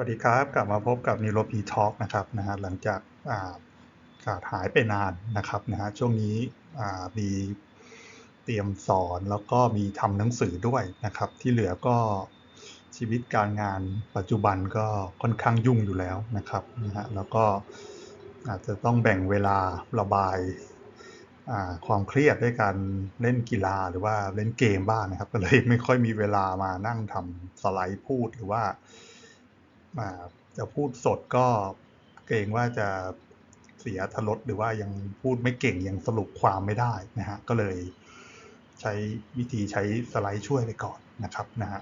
วัสดีครับ กลับมาพบกับนิโรพีทอล์กนะครับนะฮะหลังจากขาดหายไปนานนะครับนะฮะช่วงนี้มีเตรียมสอนแล้วก็มีทำหนังสือด้วยนะครับ ที่เหลือก็ชีวิตการงานปัจจุบันก็ค่อนข้างยุ่งอยู่แล้วนะครับนะฮะแล้วก็อาจจะต้องแบ่งเวลาระบายความเครียดด้วยการเล่นกีฬาหรือว่าเล่นเกมบ้างนะครับ ก็เลยไม่ค่อยมีเวลามานั่งทำสไลด์พูดหรือว่า จะพูดสดก็เกรงว่าจะเสียทรสหรือว่ายังพูดไม่เก่งยังสรุปความไม่ได้นะฮะก็เลยใช้วิธีใช้สไลด์ช่วยไปก่อนนะครับนะฮะ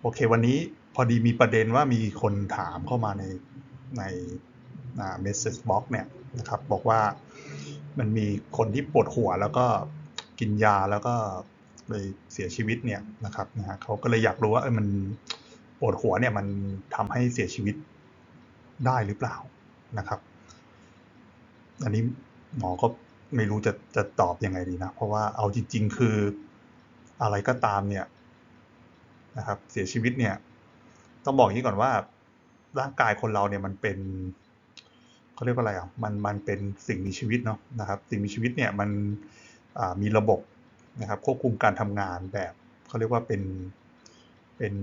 โอเควันนี้พอดีมีประเด็นว่ามีคนถามเข้ามาในในอ่า message box เนี่ยนะครับบอกว่ามันมีคนที่ปวดหัวแล้วก็กินยาแล้วก็เลยเสียชีวิตเนี่ยนะครับนะฮะเขาก็เลยอยากรู้ว่าเออมัน ปวดหัวเนี่ยมันทำให้เสียชีวิตได้หรือเปล่านะครับ อันนี้หมอก็ไม่รู้จะจะตอบยังไงดีนะ เพราะว่าเอาจริง ๆ คืออะไรก็ตามเนี่ยนะครับ เสียชีวิตเนี่ย ต้องบอกอย่างนี้ก่อนว่า ร่างกายคนเราเนี่ยมันเป็นเขาเรียกว่าอะไรอะมันมันเป็นสิ่งมีชีวิตเนาะนะครับ สิ่งมีชีวิตเนี่ยมันมีระบบนะครับ ควบคุมการทำงานแบบเขาเรียกว่าเป็น เป็น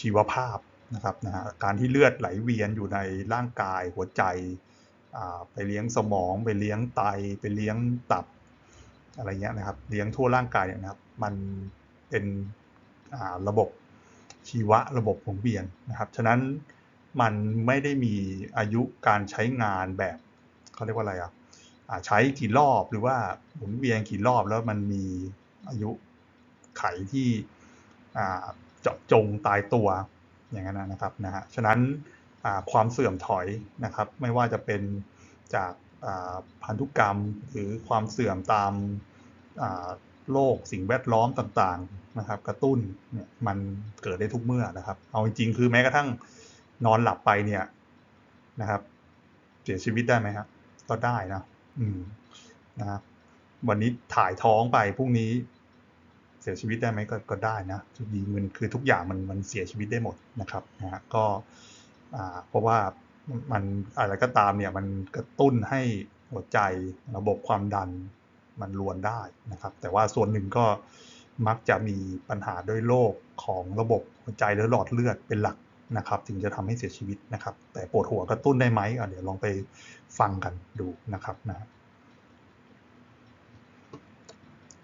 ชีวภาพนะครับนะฮะการที่เลือดไหลเวียนอยู่ในร่างกายหัวใจ ไปเลี้ยงสมอง ไปเลี้ยงไต ไปเลี้ยงตับอะไรเงี้ยนะครับ เลี้ยงทั่วร่างกายเนี่ยนะครับ มันเป็นระบบชีวะระบบหมุนเวียนนะครับ ฉะนั้นมันไม่ได้มีอายุการใช้งานแบบเขาเรียกว่าอะไรอะอ่าใช้กี่รอบหรือว่าหมุนเวียนกี่รอบแล้วมันมีอายุไขที่อ่า เจาะจงตายตัวอย่างนั้นนะครับนะฮะฉะนั้นความเสื่อมถอยนะครับ ไม่ว่าจะเป็นจากพันธุกรรมหรือความเสื่อมตามโรคสิ่งแวดล้อมต่างๆนะครับ กระตุ้นเนี่ยมันเกิดได้ทุกเมื่อนะครับ เอาจริงๆคือแม้กระทั่งนอนหลับไปเนี่ยนะครับ เสียชีวิตได้ไหมครับก็ได้นะอืมนะครับวันนี้ถ่ายท้องไปพรุ่งนี้ เสียชีวิตได้ไหมก็ก็ได้นะจุดดีมันคือทุกอย่างมันมันเสียชีวิตได้หมดนะครับนะฮะก็เพราะว่ามันอะไรก็ตามเนี่ยมันกระตุ้นให้หัวใจระบบความดันมันรวนได้นะครับ แต่ว่าส่วนหนึ่งก็มักจะมีปัญหาด้วยโรคของระบบหัวใจหรือหลอดเลือดเป็นหลักนะครับถึงจะทำให้เสียชีวิตนะครับ แต่ปวดหัวกระตุ้นได้ไหมเดี๋ยวลองไปฟังกันดูนะครับนะ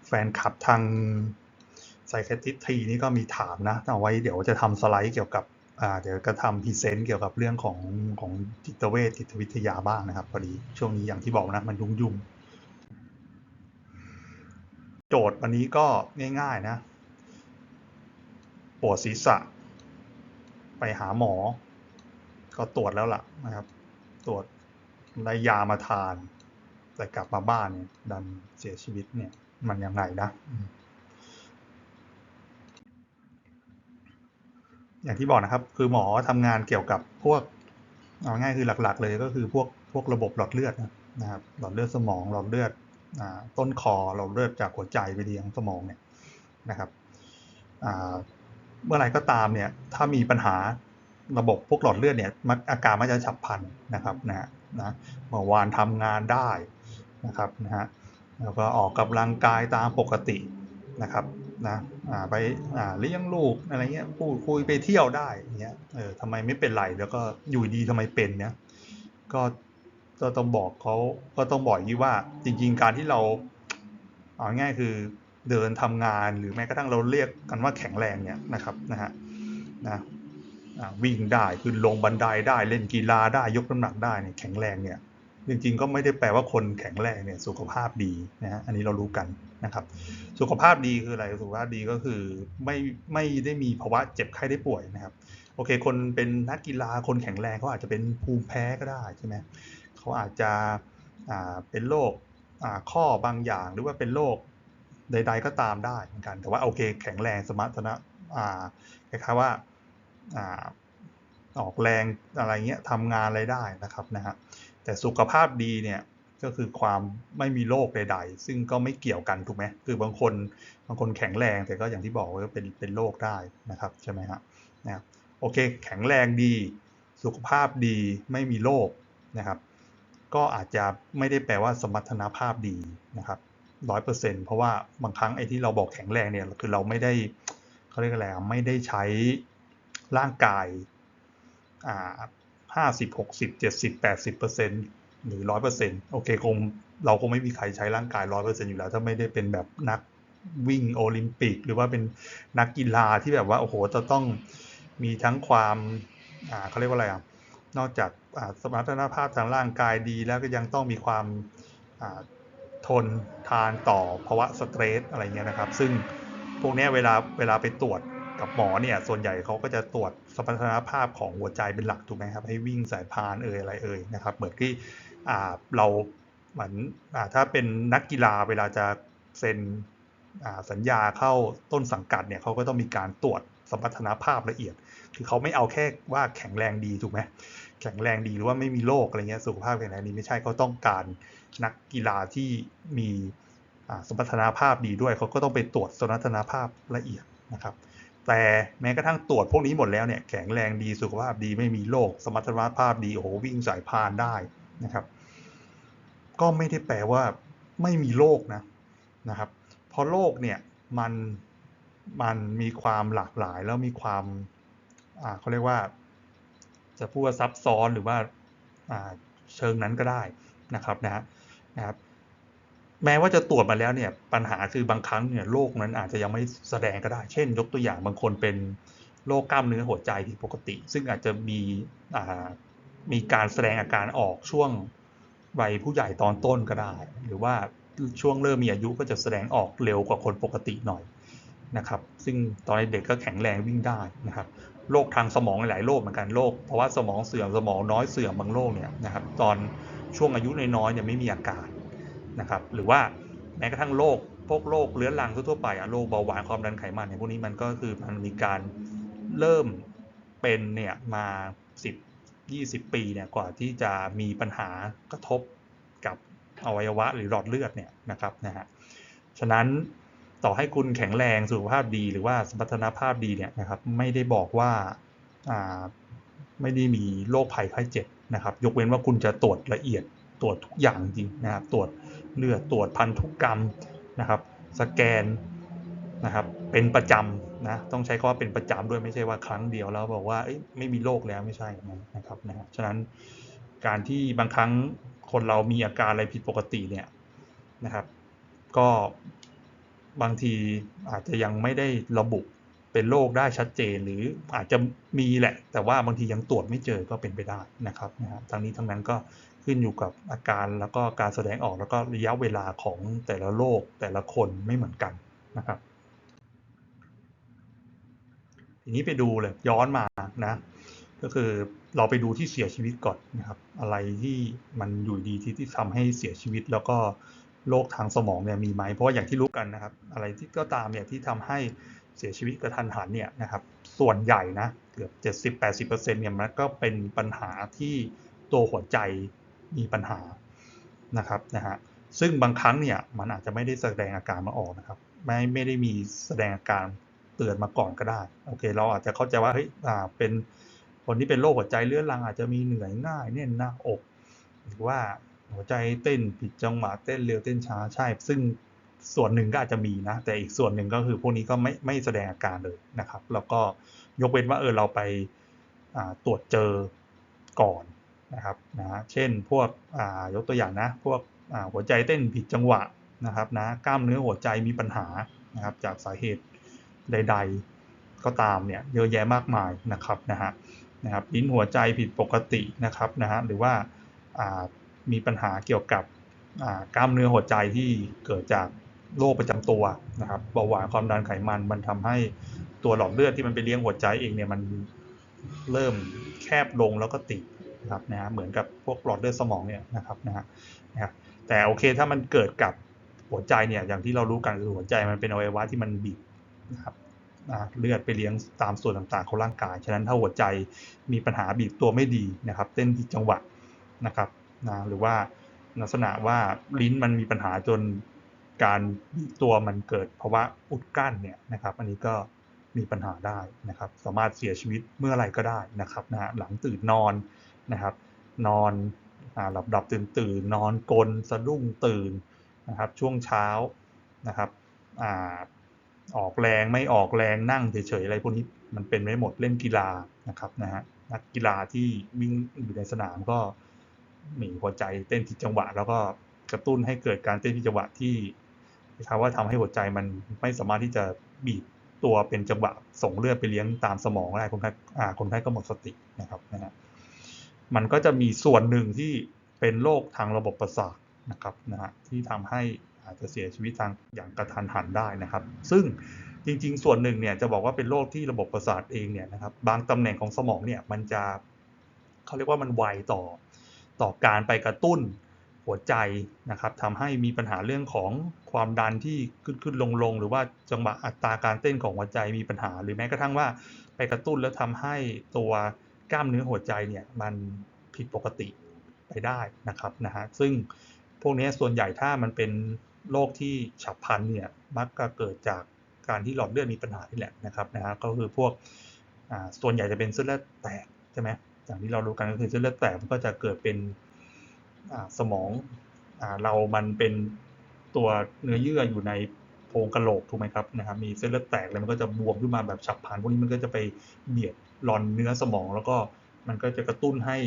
แฟนคลับทาง ไซแคทิสทีนี่ก็มีถามนะเอาไว้เดี๋ยวจะทำสไลด์เกี่ยวกับอ่าเดี๋ยวก็ทำพรีเซนต์เกี่ยวกับเรื่องของของจิตเวชจิตวิทยาบ้างนะครับพอดีช่วงนี้อย่างที่บอกนะมันยุ่งยุ่งโจทย์วันนี้ก็ง่าย ๆนะ ปวดศีรษะ ไปหาหมอ ก็ตรวจแล้วล่ะนะครับ ตรวจได้ยามาทาน แต่กลับมาบ้านเนี่ยดันเสียชีวิตเนี่ย มันยังไงนะ อย่างที่บอกนะครับ คือหมอทำงานเกี่ยวกับพวกเอาง่ายคือหลักๆ เลยก็คือพวกพวกระบบหลอดเลือดนะครับ หลอดเลือดสมองหลอดเลือดต้นคอหลอดเลือดจากหัวใจไปเลี้ยงสมองเนี่ยนะครับเมื่อไรก็ตามเนี่ยถ้ามีปัญหาระบบพวกหลอดเลือดเนี่ยมักอาการมันจะฉับพลันนะครับนะนะเมื่อวานทำงานได้นะครับนะฮะแล้วก็ออกกำลังกายตามปกติ นะครับนะไปเลี้ยงลูกอะไรเงี้ยพูดคุยไปเที่ยวได้เงี้ยเออทำไมไม่เป็นไรแล้วก็อยู่ดีทำไมเป็นเนี้ยก็ก็ต้องบอกเขาก็ต้องบอกยี่ว่าจริง ๆ การที่เราเอาง่ายคือเดินทำงานหรือแม้กระทั่งเราเรียกกันว่าแข็งแรงเนี่ยนะครับนะฮะนะวิ่งได้ขึ้นลงบันไดได้เล่นกีฬาได้ยกน้ำหนักได้เนี่ยแข็งแรงเนี่ยจริงๆก็ไม่ได้แปลว่าคนแข็งแรงเนี่ยสุขภาพดีนะฮะอันนี้เรารู้กัน นะครับ สุขภาพดีคืออะไร สุขภาพดีก็คือไม่ไม่ได้มีภาวะเจ็บไข้ได้ป่วยนะครับ โอเค คนเป็นนักกีฬาคนแข็งแรงเขาอาจจะเป็นภูมิแพ้ก็ได้ใช่ไหมเขาอาจจะเป็นโรคข้อบางอย่างหรือว่าเป็นโรคใด ๆ ก็ตามได้เหมือนกัน แต่ว่าโอเค แข็งแรงสมรรถนะคล้ายๆว่าออกแรงอะไรเงี้ยทำงานอะไรได้นะครับนะฮะแต่สุขภาพดีเนี่ย ก็คือความไม่มีโรคใด ๆ ซึ่งก็ไม่เกี่ยวกันถูกไหมคือบางคนบางคนแข็งแรงแต่ก็อย่างที่บอกว่าเป็นเป็นโรคได้นะครับใช่ไหมครับนะโอเค แข็งแรงดี สุขภาพดีไม่มีโรคนะครับ ก็อาจจะไม่ได้แปลว่าสมรรถนภาพดีนะครับร้อยเปอร์เซ็นต์เพราะว่าบางครั้งไอ้ที่เราบอกแข็งแรงเนี่ยคือเราไม่ได้เขาเรียกอะไรอะไม่ได้ใช้ร่างกายอ่าห้าสิบหกสิบเจ็ดสิบแปดสิบเปอร์เซ็นต์ หรือร้อยเปอร์เซ็นโอเคคงเราคงไม่มีใครใช้ร่างกายร้อยเปอร์เซ็นอยู่แล้ว ถ้าไม่ได้เป็นแบบนักวิ่งโอลิมปิก หรือว่าเป็นนักกีฬาที่แบบว่าโอ้โหจะต้องมีทั้งความอ่าเขาเรียกว่าอะไรอะนอกจากสมรรถนภาพทางร่างกายดี แล้วก็ยังต้องมีความทนทานต่อภาวะสเตรสอะไรเงี้ยนะครับ ซึ่งพวกนี้เวลาเวลาไปตรวจกับหมอเนี่ย ส่วนใหญ่เขาก็จะตรวจสมรรถนภาพของหัวใจเป็นหลักถูกไหมครับ ให้วิ่งสายพานเอ่ยอะไรเอ่ยนะครับ เหมือนที่ เราเหมือนถ้าเป็นนักกีฬาเวลาจะเซ็นสัญญาเข้าต้นสังกัดเนี่ยเขาก็ต้องมีการตรวจสมรรถนภาพละเอียด คือเขาไม่เอาแค่ว่าแข็งแรงดีถูกไหมแข็งแรงดีหรือว่าไม่มีโรคอะไรเงี้ยสุขภาพแข็งแรงดีไม่ใช่เขาต้องการนักกีฬาที่มีสมรรถนภาพดีด้วยเขาก็ต้องไปตรวจสมรรถนภาพละเอียดนะครับ แต่แม้กระทั่งตรวจพวกนี้หมดแล้วเนี่ยแข็งแรงดีสุขภาพดีไม่มีโรคสมรรถนภาพดีโอ้โหวิ่งสายพานได้ นะครับ ก็ไม่ได้แปลว่าไม่มีโรคนะนะครับ เพราะโรคเนี่ยมันมันมีความหลากหลายแล้วมีความอ่าเขาเรียกว่า จะพูดว่าซับซ้อนหรือว่าอ่าเชิงนั้นก็ได้นะครับนะฮะนะครับแม้ว่าจะตรวจมาแล้วเนี่ยปัญหาคือบางครั้งเนี่ยโรคนั้นอาจจะยังไม่แสดงก็ได้ เช่น ยกตัวอย่างบางคนเป็นโรคกล้ามเนื้อหัวใจผิดปกติ ซึ่งอาจจะมีอ่า มีการแสดงอาการออกช่วงวัยผู้ใหญ่ตอนต้นก็ได้ หรือว่าช่วงเริ่มมีอายุก็จะแสดงออกเร็วกว่าคนปกติหน่อยนะครับ ซึ่งตอนเด็กก็แข็งแรงวิ่งได้นะครับโรคทางสมองหลายโรคเหมือนกันโรคเพราะว่าสมองเสื่อมสมองน้อยเสื่อมบางโรคเนี่ยนะครับ ตอนช่วงอายุน้อยๆเนี่ยไม่มีอาการนะครับ หรือว่าแม้กระทั่งโรคพวกโรคเรื้อรังทั่วไปอะโรคเบาหวานความดันไขมันเนี่ยพวกนี้มันก็คือมันมีการเริ่มเป็นเนี่ยมา 10 20 ปีเนี่ยกว่าที่จะมีปัญหากระทบกับอวัยวะหรือหลอดเลือดเนี่ยนะครับนะฮะฉะนั้นต่อให้คุณแข็งแรงสุขภาพดีหรือว่าสมรรถนภาพดีเนี่ยนะครับไม่ได้บอกว่าอ่าไม่ได้มีโรคภัยไข้เจ็บนะครับ ยกเว้นว่าคุณจะตรวจละเอียดตรวจทุกอย่างจริงนะครับ ตรวจเลือดตรวจพันธุกรรมนะครับ สแกน นะครับเป็นประจำนะต้องใช้คำว่าเป็นประจำด้วยไม่ใช่ว่าครั้งเดียวแล้วบอกว่าไม่มีโรคแล้วไม่ใช่นะครับนะฉะนั้นการที่บางครั้งคนเรามีอาการอะไรผิดปกติเนี่ยนะครับ ก็บางทีอาจจะยังไม่ได้ระบุเป็นโรคได้ชัดเจนหรืออาจจะมีแหละ แต่ว่าบางทียังตรวจไม่เจอก็เป็นไปได้นะครับนะฮะทั้งนี้ทั้งนั้นก็ขึ้นอยู่กับอาการแล้วก็การแสดงออกแล้วก็ระยะเวลาของแต่ละโรคแต่ละคนไม่เหมือนกันนะครับ ทีนี้ไปดูเลยย้อนมานะ ก็คือเราไปดูที่เสียชีวิตก่อนนะครับ อะไรที่มันอยู่ดีที่ที่ทำให้เสียชีวิตแล้วก็โรคทางสมองเนี่ยมีไหมเพราะว่าอย่างที่รู้กันนะครับ อะไรที่ก็ตามเนี่ยที่ทำให้เสียชีวิตกระทันหันเนี่ยนะครับส่วนใหญ่นะเกือบ 70-80%เนี่ยมันก็เป็นปัญหาที่ตัวหัวใจมีปัญหานะครับนะฮะซึ่งบางครั้งเนี่ยมันอาจจะไม่ได้แสดงอาการมาออกนะครับ ไม่ไม่ได้มีแสดงอาการ ตือนมาก่อนก็ได้โอเค เราอาจจะเข้าใจว่าเฮ้ยอ่าเป็นคนที่เป็นโรคหัวใจเรื้อรังอาจจะมีเหนื่อยง่ายแน่นหน้าอก หรือว่าหัวใจเต้นผิดจังหวะเต้นเร็วเต้นช้าใช่ ซึ่งส่วนหนึ่งก็อาจจะมีนะ แต่อีกส่วนหนึ่งก็คือพวกนี้ก็ไม่ไม่แสดงอาการเลยนะครับ แล้วก็ยกเว้นว่าเออเราไปตรวจเจอก่อนนะครับนะเช่นพวกยกตัวอย่างนะ พวกหัวใจเต้นผิดจังหวะนะครับนะกล้ามเนื้อหัวใจมีปัญหานะครับจากสาเหตุ ใด ๆ ก็ตามเนี่ยเยอะแยะมากมายนะครับนะฮะนะครับลิ้นหัวใจผิดปกตินะครับนะฮะหรือว่ามีปัญหาเกี่ยวกับกล้ามเนื้อหัวใจที่เกิดจากโรคประจำตัวนะครับเบาหวานความดันไขมันมันทำให้ตัวหลอดเลือดที่มันไปเลี้ยงหัวใจเองเนี่ยมันเริ่มแคบลงแล้วก็ติดนะครับนะเหมือนกับพวกหลอดเลือดสมองเนี่ยนะครับนะฮะนะครับแต่โอเคถ้ามันเกิดกับหัวใจเนี่ยอย่างที่เรารู้กันคือหัวใจมันเป็นอวัยวะที่มันบีบ นะครับเลือดไปเลี้ยงตามส่วนต่างๆของร่างกาย ฉะนั้นถ้าหัวใจมีปัญหาบีบตัวไม่ดีนะครับ เต้นผิดจังหวะนะครับนะหรือว่าลักษณะว่าลิ้นมันมีปัญหาจนการบีบตัวมันเกิดภาวะอุดกั้นเนี่ยนะครับ อันนี้ก็มีปัญหาได้นะครับ สามารถเสียชีวิตเมื่อไรก็ได้นะครับนะหลังตื่นนอนนะครับ นอนหลับหลับตื่นตื่นนอนกลนสะดุ้งตื่นนะครับ ช่วงเช้านะครับ ออกแรงไม่ออกแรงนั่งเฉยๆอะไรพวกนี้มันเป็นไม่หมดเล่นกีฬานะครับนะฮะนักกีฬาที่วิ่งอยู่ในสนามก็มีหัวใจเต้นผิดจังหวะ แล้วก็กระตุ้นให้เกิดการเต้นผิดจังหวะที่คำว่าทำให้หัวใจมันไม่สามารถที่จะบีบตัวเป็นจังหวะส่งเลือดไปเลี้ยงตามสมองได้คนไข้คนไข้ก็หมดสตินะครับนะฮะมันก็จะมีส่วนหนึ่งที่เป็นโรคทางระบบประสาทนะครับนะฮะที่ทำให้ อาจจะเสียชีวิตทางอย่างกระทันหันได้นะครับ ซึ่งจริง ๆ ส่วนหนึ่งเนี่ยจะบอกว่าเป็นโรคที่ระบบประสาทเองเนี่ยนะครับบางตำแหน่งของสมองเนี่ยมันจะเขาเรียกว่ามันไวต่อต่อการไปกระตุ้นหัวใจนะครับทำให้มีปัญหาเรื่องของความดันที่ขึ้นขึ้นลงลงหรือว่าจังหวะอัตราการเต้นของหัวใจมีปัญหา หรือแม้กระทั่งว่าไปกระตุ้นแล้วทำให้ตัวกล้ามเนื้อหัวใจเนี่ยมันผิดปกติไปได้นะครับนะฮะซึ่งพวกนี้ส่วนใหญ่ถ้ามันเป็น โรคที่ฉับพลันเนี่ยมักจะเกิดจากการที่หลอดเลือดมีปัญหาที่แหละนะครับนะฮะก็คือพวกส่วนใหญ่จะเป็นเส้นเลือดแตกใช่ไหมอย่างที่เรารู้กันก็คือเส้นเลือดแตกมันก็จะเกิดเป็นสมองอเรามันเป็นตัวเนื้อเยื่ออยู่ในโพรงกะโหลกถูกไหมครับนะครับมีเส้นเลือดแตกแล้วมันก็จะบวมขึ้นมาแบบฉับพลันพวกนี้มันก็จะไปเบียดหลอนเนื้อสมองแล้วก็มันก็จะกระตุ้นให้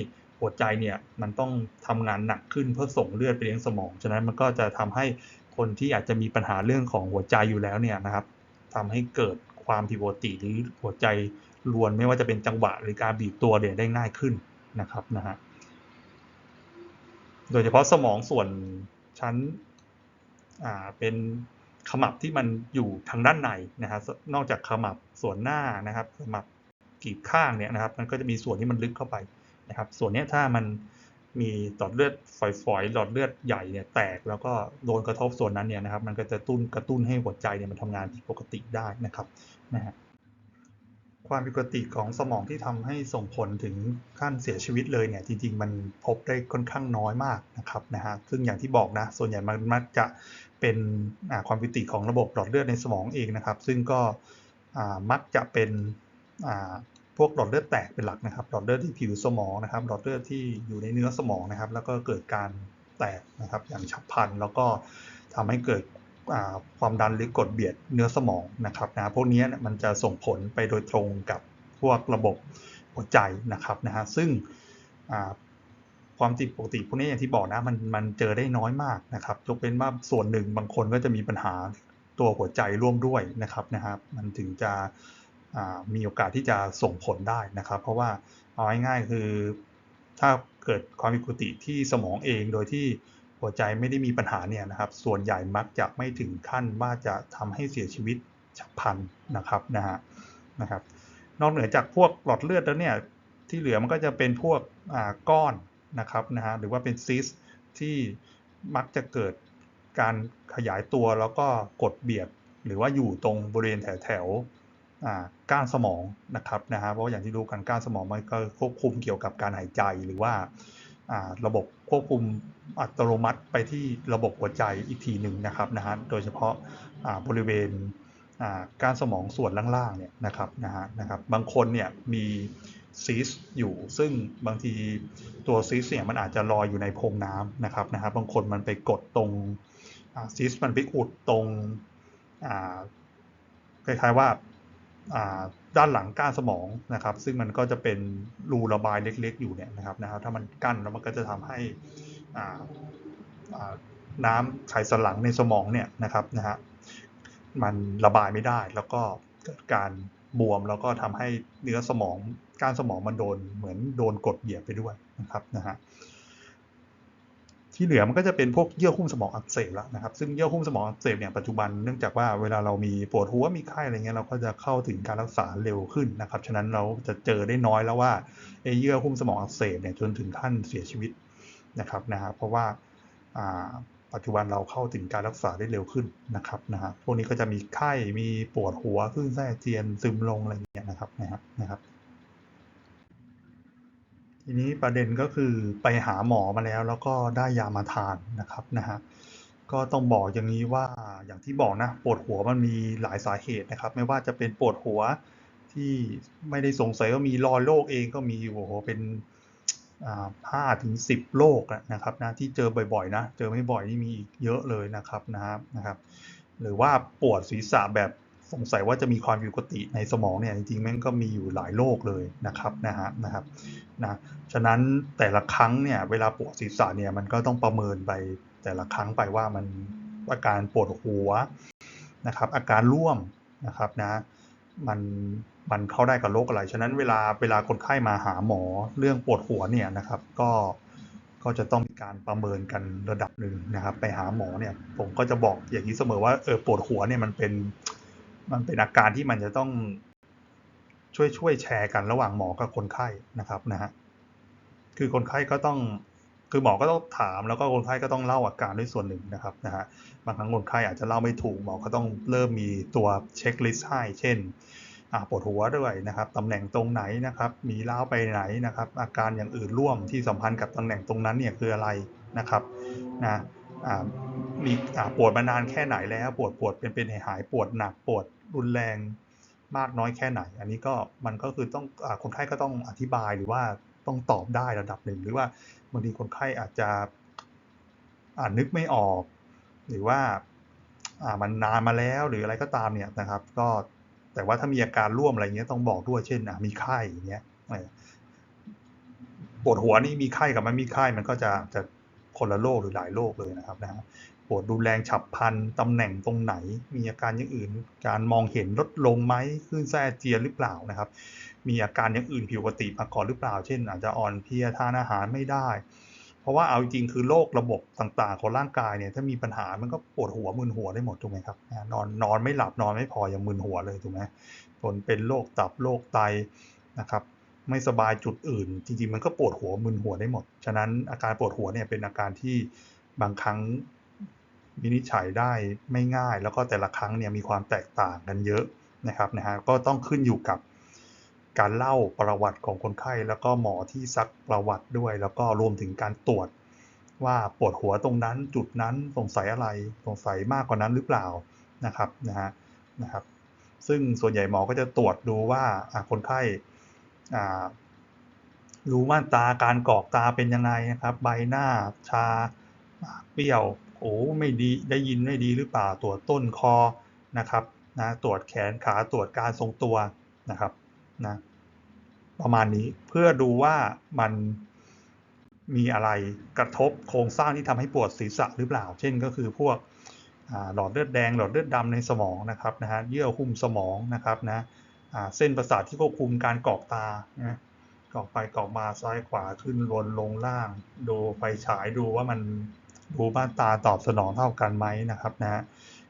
หัวใจเนี่ยมันต้องทำงานหนักขึ้นเพื่อส่งเลือดไปเลี้ยงสมอง ฉะนั้นมันก็จะทำให้คนที่อาจจะมีปัญหาเรื่องของหัวใจอยู่แล้วเนี่ยนะครับทำให้เกิดความผิดปกติหรือหัวใจรวนไม่ว่าจะเป็นจังหวะหรือการบีบตัวเนี่ยได้ง่ายขึ้นนะครับนะฮะโดยเฉพาะสมองส่วนชั้นอ่าเป็นขมับที่มันอยู่ทางด้านในนะครับนอกจากขมับส่วนหน้านะครับขมับกีบข้างเนี่ยนะครับ มันก็จะมีส่วนที่มันลึกเข้าไป นะครับ ส่วนนี้ถ้ามันมีหลอดเลือดฝอยๆ หลอดเลือดใหญ่เนี่ยแตกแล้วก็โดนกระทบส่วนนั้นเนี่ยนะครับ มันก็จะตุ้นกระตุ้นให้หัวใจเนี่ยมันทำงานผิดปกติได้นะครับนะฮะความผิดปกติของสมองที่ทำให้ส่งผลถึงขั้นเสียชีวิตเลยเนี่ยจริงๆ มันพบได้ค่อนข้างน้อยมากนะครับนะฮะซึ่งอย่างที่บอกนะส่วนใหญ่มันมักจะเป็นความผิดปกติของระบบหลอดเลือดในสมองเองนะครับ ซึ่งก็มักจะเป็น พวกหลอดเลือดแตกเป็นหลักนะครับหลอดเลือดที่ผิวสมองนะครับหลอดเลือดที่อยู่ในเนื้อสมองนะครับ แล้วก็เกิดการแตกนะครับอย่างฉับพลันแล้วก็ทำให้เกิดความดันหรือกดเบียดเนื้อสมองนะครับนะพวกนี้มันจะส่งผลไปโดยตรงกับพวกระบบหัวใจนะครับนะฮะซึ่งความผิดปกติพวกนี้อย่างที่บอกนะมันมันเจอได้น้อยมากนะครับยกเป็นว่าส่วนหนึ่งบางคนก็จะมีปัญหาตัวหัวใจร่วมด้วยนะครับนะครับมันถึงจะ มีโอกาสที่จะส่งผลได้นะครับ เพราะว่าเอาง่ายๆคือ ถ้าเกิดความผิดปกติที่สมองเองโดยที่หัวใจไม่ได้มีปัญหาเนี่ยนะครับ ส่วนใหญ่มักจะไม่ถึงขั้นว่าจะทำให้เสียชีวิตฉับพลันนะครับนะฮะนะครับ นอกเหนือจากพวกหลอดเลือดแล้วเนี่ยที่เหลือมันก็จะเป็นพวกก้อนนะครับนะฮะหรือว่าเป็นซิสที่มักจะเกิดการขยายตัวแล้วก็กดเบียด หรือว่าอยู่ตรงบริเวณแถวแถว ก้านสมองนะครับนะฮะเพราะอย่างที่รู้กันก้านสมองมันก็ควบคุมเกี่ยวกับการหายใจหรือว่าระบบควบคุมอัตโนมัติไปที่ระบบหัวใจอีกทีหนึ่งนะครับนะฮะโดยเฉพาะบริเวณก้านสมองส่วนล่างๆเนี่ยนะครับนะฮะนะครับบางคนเนี่ยมีซีสอยู่ซึ่งบางทีตัวซีสเนี่ยมันอาจจะลอยอยู่ในโพรงน้ำนะครับนะฮะบางคนมันไปกดตรงซีสมันไปอุดตรงคล้ายๆว่า ด้านหลังก้านสมองนะครับ ซึ่งมันก็จะเป็นรูระบายเล็กๆ อยู่เนี่ยนะครับนะครับ ถ้ามันกั้นแล้วมันก็จะทำให้น้ำไขสันหลังในสมองเนี่ยนะครับนะฮะมันระบายไม่ได้แล้วก็เกิดการบวมแล้วก็ทำให้เนื้อสมองก้านสมองมันโดนเหมือนโดนกดเหยียบไปด้วยนะครับนะฮะ ที่เหลือมันก็จะเป็นพวกเยื่อหุ้มสมองอักเสบแล้วนะครับ ซึ่งเยื่อหุ้มสมองอักเสบเนี่ยปัจจุบันเนื่องจากว่าเวลาเรามีปวดหัวมีไข้อะไรเงี้ยเราก็จะเข้าถึงการรักษาเร็วขึ้นนะครับ ฉะนั้นเราจะเจอได้น้อยแล้วว่าเยื่อหุ้มสมองอักเสบเนี่ยจนถึงขั้นเสียชีวิตนะครับนะฮะเพราะว่าปัจจุบันเราเข้าถึงการรักษาได้เร็วขึ้นนะครับนะฮะพวกนี้ก็จะมีไข้มีปวดหัวคลื่นไส้เจียนซึมลงอะไรเงี้ยนะครับนะครับนะครับ ทีนี้ประเด็นก็คือไปหาหมอมาแล้ว แล้วก็ได้ยามาทานนะครับนะฮะก็ต้องบอกอย่างนี้ว่าอย่างที่บอกนะปวดหัวมันมีหลายสาเหตุนะครับ ไม่ว่าจะเป็นปวดหัวที่ไม่ได้สงสัยว่ามีรอยโรคเองก็มีอยู่โอ้โหเป็นห้าถึงสิบโรคนะครับนะที่เจอบ่อยๆนะเจอไม่บ่อยนี่มีอีกเยอะเลยนะครับนะครับนะครับ หรือว่าปวดศีรษะแบบ สงสัยว่าจะมีความผิดปกติในสมองเนี่ยจริงๆแม่งก็มีอยู่หลายโรคเลยนะครับนะฮะนะครับนะฉะนั้นแต่ละครั้งเนี่ยเวลาปวดศีรษะเนี่ยมันก็ต้องประเมินไปแต่ละครั้งไปว่ามันอาการปวดหัวนะครับ อาการร่วมนะครับนะมันมันเข้าได้กับโรคอะไร ฉะนั้นเวลาเวลาคนไข้มาหาหมอเรื่องปวดหัวเนี่ยนะครับ ก็ก็จะต้องมีการประเมินกันระดับหนึ่งนะครับ ไปหาหมอเนี่ย ผมก็จะบอกอย่างนี้เสมอว่าเออปวดหัวเนี่ยมันเป็น มันเป็นอาการที่มันจะต้องช่วยช่วยแชร์กันระหว่างหมอกับคนไข้นะครับนะฮะคือคนไข้ก็ต้องคือหมอก็ต้องถามแล้วก็คนไข้ก็ต้องเล่าอาการด้วยส่วนหนึ่งนะครับนะฮะบางครั้งคนไข้อาจจะเล่าไม่ถูกหมอก็ต้องเริ่มมีตัวเช็คลิสต์ให้เช่นปวดหัวด้วยนะครับตำแหน่งตรงไหนนะครับ มีล้าวไปไหนนะครับ อาการอย่างอื่นร่วมที่สัมพันธ์กับตำแหน่งตรงนั้นเนี่ยคืออะไรนะครับนะ มีปวดมานานแค่ไหนแล้วปวดปวดเป็นเป็นหายปวดหนักปวดรุนแรงมากน้อยแค่ไหน อันนี้ก็มันก็คือต้องอคนไข้ก็ต้องอธิบายหรือว่าต้องตอบได้ระดับหนึ่ง หรือว่าบางทีคนไข้อาจจะอ่านนึกไม่ออก หรือว่าอ่ามันนานมาแล้วหรืออะไรก็ตามเนี่ยนะครับ ก็แต่ว่าถ้ามีอาการร่วมอะไรเงี้ยต้องบอกด้วยเช่นมีไข้อย่างเงี้ยปวดหัวนี่มีไข้กับไม่มีไข้มันก็จะจะ คนละโรคหรือหลายโรคเลยนะครับนะฮะปวดรุนแรงฉับพลันตำแหน่งตรงไหน มีอาการอย่างอื่น การมองเห็นลดลงไหมขึ้นแท้เจียนหรือเปล่านะครับ มีอาการอย่างอื่นผิวปกติมาก่อนหรือเปล่า เช่น อาจจะอ่อนเพลียทานอาหารไม่ได้ เพราะว่าเอาจริงคือโรคระบบต่างๆ ของร่างกายเนี่ยถ้ามีปัญหามันก็ปวดหัวมึนหัวได้หมดถูกไหมครับนอนนอนไม่หลับนอนไม่พอยังมึนหัวเลยถูกไหมคนเป็นโรคตับโรคไตนะครับ ไม่สบายจุดอื่น จริงๆ มันก็ปวดหัวมึนหัวได้หมด ฉะนั้นอาการปวดหัวเนี่ยเป็นอาการที่บางครั้งวินิจฉัยได้ไม่ง่าย แล้วก็แต่ละครั้งเนี่ยมีความแตกต่างกันเยอะนะครับนะฮะก็ต้องขึ้นอยู่กับการเล่าประวัติของคนไข้ แล้วก็หมอที่ซักประวัติด้วย แล้วก็รวมถึงการตรวจ ว่าปวดหัวตรงนั้นจุดนั้นสงสัยอะไรสงสัยมากกว่านั้นหรือเปล่านะครับนะฮะนะครับ ซึ่งส่วนใหญ่หมอก็จะตรวจดูว่าคนไข้ รู้ม่านตาการกรอกตาเป็นยังไงนะครับ ใบหน้าชาเปรี้ยวโอ้ไม่ดีได้ยินไม่ดีหรือเปล่าตรวจต้นคอนะครับนะตรวจแขนขาตรวจการทรงตัวนะครับนะประมาณนี้เพื่อดูว่ามันมีอะไรกระทบโครงสร้างที่ทำให้ปวดศีรษะหรือเปล่า เช่นก็คือพวกหลอดเลือดแดงหลอดเลือดดาในสมองนะครับนะฮะเยื่อหุ้มสมองนะครับนะ เส้นประสาทที่ควบคุมการกรอกตานะกรอกไปกรอกมาซ้ายขวาขึ้นบนลงล่าง ดูไฟฉายดูว่ามันดูบ้านตาตอบสนองเท่ากันไหมนะครับนะ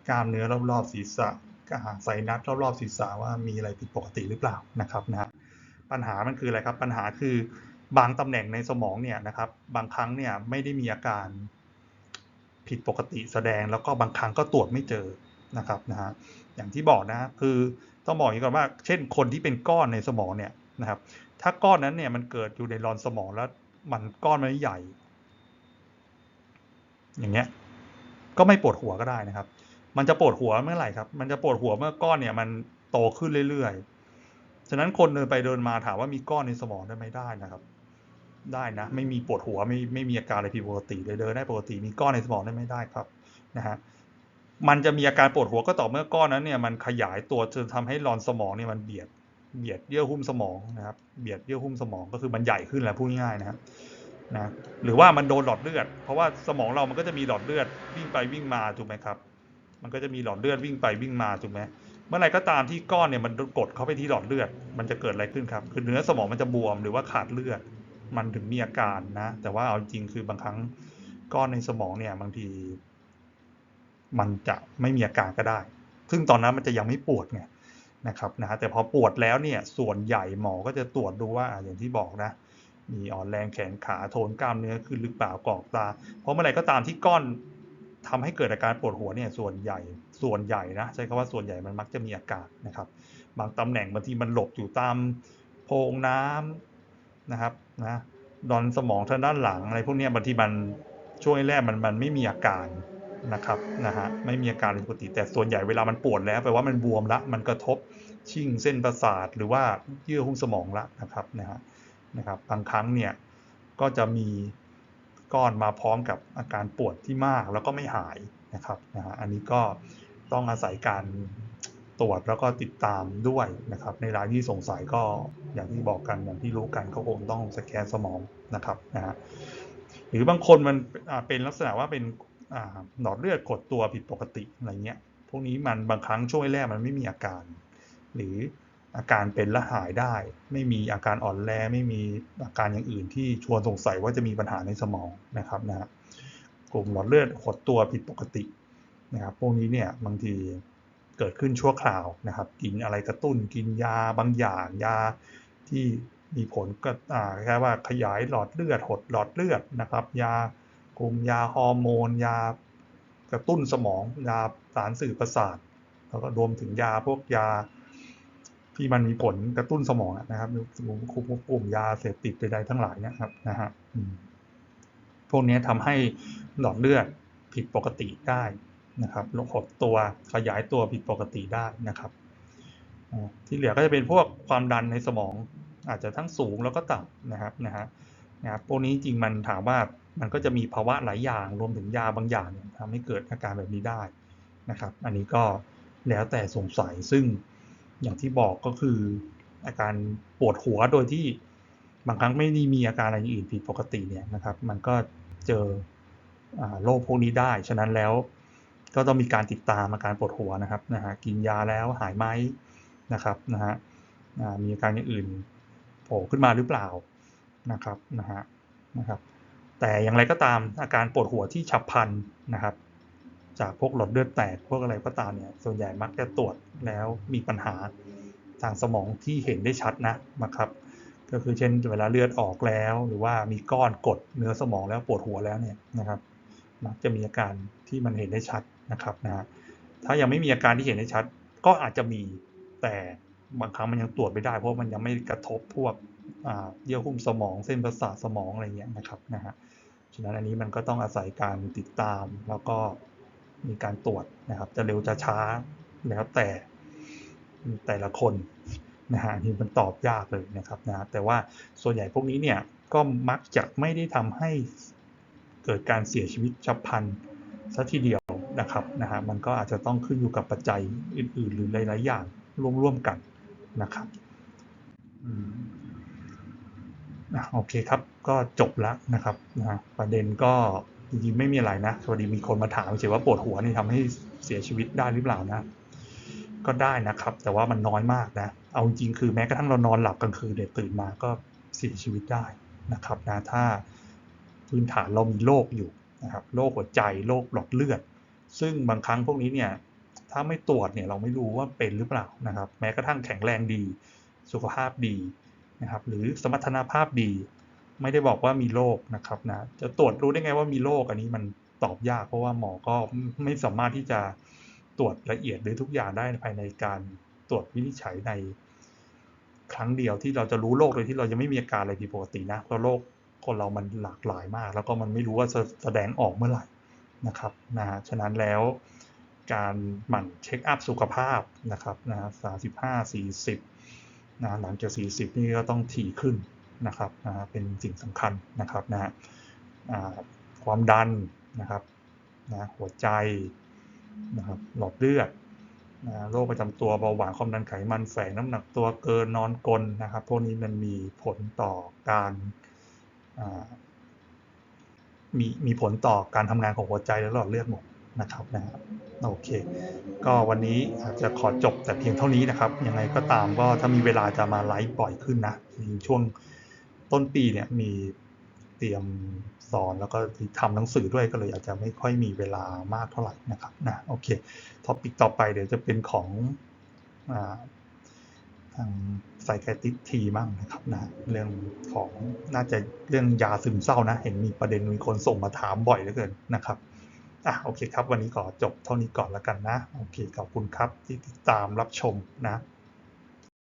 กล้ามเนื้อรอบๆศีรษะก็หาไซนัสรอบๆศีรษะว่ามีอะไรผิดปกติหรือเปล่านะครับนะปัญหามันคืออะไรครับ ปัญหาคือบางตำแหน่งในสมองเนี่ยนะครับ บางครั้งเนี่ยไม่ได้มีอาการผิดปกติแสดงแล้วก็บางครั้งก็ตรวจไม่เจอนะครับนะฮะอย่างที่บอกนะคือ ต้องบอกอย่างนี้ก่อนว่าเช่นคนที่เป็นก้อนในสมองเนี่ยนะครับ ถ้าก้อนนั้นเนี่ยมันเกิดอยู่ในรอนสมองแล้วมันก้อนมันใหญ่ อย่างเงี้ย ก็ไม่ปวดหัวก็ได้นะครับ มันจะปวดหัวเมื่อไหร่ครับ มันจะปวดหัวเมื่อก้อนเนี่ยมันโตขึ้นเรื่อยๆ ฉะนั้นคนเดินไปเดินมาถามว่ามีก้อนในสมองได้ไหมได้นะครับ ได้นะ ไม่มีปวดหัวไม่ไม่มีอาการอะไรผิดปกติเลยเดินได้ปกติมีก้อนในสมองได้ไม่ได้ครับนะฮะ มันจะมีอาการปวดหัวก็ต่อเมื่อก้อนนั้นเนี่ยมันขยายตัวจนทำให้รอนสมองเนี่ยมันเบียดเบียดเยื่อหุ้มสมองนะครับ เบียดเยื่อหุ้มสมองก็คือมันใหญ่ขึ้นแหละพูดง่ายๆนะครับนะหรือว่ามันโดนหลอดเลือด เพราะว่าสมองเรามันก็จะมีหลอดเลือดวิ่งไปวิ่งมาถูกไหมครับ มันก็จะมีหลอดเลือดวิ่งไปวิ่งมาถูกไหมเมื่อไรก็ตามที่ก้อนเนี่ยมันกดเข้าไปที่หลอดเลือด มันจะเกิดอะไรขึ้นครับ คือเนื้อสมองมันจะบวมหรือว่าขาดเลือด มันถึงมีอาการนะ แต่ว่าเอาจริงคือบางครั้งก้อนในสมองเนี่ยบางที มันจะไม่มีอาการก็ได้ ซึ่งตอนนั้นมันจะยังไม่ปวดไงนะครับนะแต่พอปวดแล้วเนี่ยส่วนใหญ่หมอก็จะตรวจดูว่าอย่างที่บอกนะ มีอ่อนแรงแขนขาโทนกล้ามเนื้อขึ้นหรือเปล่ากรอกตา เพราะเมื่อไหร่ก็ตามที่ก้อนทำให้เกิดอาการปวดหัวเนี่ยส่วนใหญ่ส่วนใหญ่นะใช้คำว่าส่วนใหญ่มันมักจะมีอาการนะครับ บางตำแหน่งบางทีมันหลบอยู่ตามโพรงน้ำนะครับนะดอนสมองทางด้านหลังอะไรพวกนี้บางทีมันช่วงแรกมันมันไม่มีอาการ นะครับนะฮะไม่มีอาการอะไรปกติแต่ส่วนใหญ่เวลามันปวดแล้วแปลว่ามันบวมละมันกระทบชิ่งเส้นประสาทหรือว่าเยื่อหุ้มสมองละนะครับนะฮะนะครับบางครั้งเนี่ยก็จะมีก้อนมาพร้อมกับอาการปวดที่มากแล้วก็ไม่หายนะครับนะฮะอันนี้ก็ต้องอาศัยการตรวจแล้วก็ติดตามด้วยนะครับ ในรายที่สงสัยก็อย่างที่บอกกันอย่างที่รู้กันก็คงต้องสแกนสมองนะครับนะฮะหรือบางคนมันเป็นลักษณะว่าเป็น หลอดเลือดกดตัวผิดปกติอะไรเงี้ย พวกนี้มันบางครั้งช่วงแรกมันไม่มีอาการ หรืออาการเป็นและหายได้ ไม่มีอาการอ่อนแรงไม่มีอาการอย่างอื่นที่ชวนสงสัยว่าจะมีปัญหาในสมองนะครับนะฮะกลุ่มหลอดเลือดหดตัวผิดปกตินะครับพวกนี้เนี่ยบางทีเกิดขึ้นชั่วคราวนะครับ กินอะไรกระตุ้นกินยาบางอย่างยาที่มีผลก็แค่ว่าขยายหลอดเลือดหดหลอดเลือดนะครับ ยา กลุ่มยาฮอร์โมน ยากระตุ้นสมอง ยาสารสื่อประสาท แล้วก็รวมถึงยาพวกยาที่มันมีผลกระตุ้นสมองนะครับกลุ่มกลุ่มยาเสพติดใดๆทั้งหลายเนะครับนะฮะพวกนี้ทำให้หลอดเลือดผิดปกติได้นะครับลหดตัวขยายตัวผิดปกติได้นะครับ ที่เหลือก็จะเป็นพวกความดันในสมองอาจจะทั้งสูงแล้วก็ต่ำนะครับนะฮะนะครับพวกนี้จริงมันถามว่า มันก็จะมีภาวะหลายอย่างรวมถึงยาบางอย่างทำให้เกิดอาการแบบนี้ได้นะครับ อันนี้ก็แล้วแต่สงสัยซึ่งอย่างที่บอกก็คือ อาการปวดหัวโดยที่บางครั้งไม่ได้มีอาการอะไรอื่นผิดปกติเนี่ยนะครับ มันก็เจอโรคพวกนี้ได้ ฉะนั้นแล้วก็ต้องมีการติดตามอาการปวดหัวนะครับนะฮะกินยาแล้วหายไหมนะครับนะฮะมีอาการอย่างอื่นโผล่ขึ้นมาหรือเปล่านะครับนะฮะนะครับ แต่อย่างไรก็ตามอาการปวดหัวที่ฉับพลันนะครับ จากพวกหลอดเลือดแตกพวกอะไรก็ตามเนี่ยส่วนใหญ่มักจะตรวจแล้วมีปัญหาทางสมองที่เห็นได้ชัดนะนะครับ ก็คือเช่นเวลาเลือดออกแล้ว หรือว่ามีก้อนกดเนื้อสมองแล้วปวดหัวแล้วเนี่ยนะครับ มักจะมีอาการที่มันเห็นได้ชัดนะครับนะฮะถ้ายังไม่มีอาการที่เห็นได้ชัด ก็อาจจะมีแต่บางครั้งมันยังตรวจไม่ได้เพราะมันยังไม่กระทบพวกเยื่อหุ้มสมองเส้นประสาทสมองอะไรเงี้ยนะครับนะฮะ ฉะนั้นอันนี้มันก็ต้องอาศัยการติดตามแล้วก็มีการตรวจนะครับ จะเร็วจะช้าแล้วแต่แต่ละคนนะฮะอันนี่มันตอบยากเลยนะครับนะแต่ว่าส่วนใหญ่พวกนี้เนี่ยก็มักจะไม่ได้ทำให้เกิดการเสียชีวิตฉับพลันซะทีเดียวนะครับนะฮะมันก็อาจจะต้องขึ้นอยู่กับปัจจัยอื่น ๆ หรือหลายๆอย่างร่วมๆกันนะครับ อืมอะโอเคครับ ก็จบแล้วนะครับนะประเด็นก็จริงๆไม่มีอะไรนะสวัสดีมีคนมาถามเฉยว่าปวดหัวนี่ทำให้เสียชีวิตได้หรือเปล่านะ ก็ได้นะครับ แต่ว่ามันน้อยมากนะ เอาจริงคือแม้กระทั่งเรานอนหลับกลางคืนเนี่ยตื่นมาก็เสียชีวิตได้นะครับนะถ้าพื้นฐานเรามีโรคอยู่นะครับโรคหัวใจโรคหลอดเลือด ซึ่งบางครั้งพวกนี้เนี่ยถ้าไม่ตรวจเนี่ยเราไม่รู้ว่าเป็นหรือเปล่านะครับ แม้กระทั่งแข็งแรงดี สุขภาพดี นะครับหรือสมรรถภาพดี ไม่ได้บอกว่ามีโรคนะครับนะจะตรวจรู้ได้ไงว่ามีโรคอันนี้มันตอบยาก เพราะว่าหมอก็ไม่สามารถที่จะตรวจละเอียดหรือทุกอย่างได้ภายในการตรวจวินิจฉัยใน ครั้งเดียวที่เราจะรู้โรคโดยที่เรายังไม่มีอาการอะไรผิดปกตินะเพราะโรคคนเรามันหลากหลายมาก แล้วก็มันไม่รู้ว่าจะแสดงออกเมื่อไหร่นะครับนะฮะฉะนั้นแล้วการหมั่นเช็คอัพสุขภาพนะครับนะสามสิบห้าสี่สิบ นะหลังจากสี่สิบนี่ก็ต้องถี่ขึ้นนะครับนะเป็นสิ่งสำคัญนะครับนะฮะความดันนะครับนะหัวใจนะครับหลอดเลือดนะโรคประจำตัวเบาหวานความดันไขมันแฝงน้ำหนักตัวเกินนอนกลนนะครับ พวกนี้มันมีผลต่อการมีมีผลต่อการทำงานของหัวใจและหลอดเลือดหมด นะครับนะครับโอเค ก็วันนี้อาจจะขอจบแต่เพียงเท่านี้นะครับ ยังไงก็ตามก็ถ้ามีเวลาจะมาไลฟ์บ่อยขึ้นนะช่วงต้นปีเนี่ยมีเตรียมสอนแล้วก็ทำหนังสือด้วยก็เลยอาจจะไม่ค่อยมีเวลามากเท่าไหร่นะครับนะโอเคท็อปิกต่อไปเดี๋ยวจะเป็นของอทางไซแคติสทีมั่งนะครับนะเรื่องของน่าจะเรื่องยาซึมเศร้านะ เห็นมีประเด็นมีคนส่งมาถามบ่อยเหลือเกินนะครับ อะโอเคครับ วันนี้ขอจบเท่านี้ก่อนแล้วกันนะ โอเคขอบคุณครับที่ติดตามรับชมนะ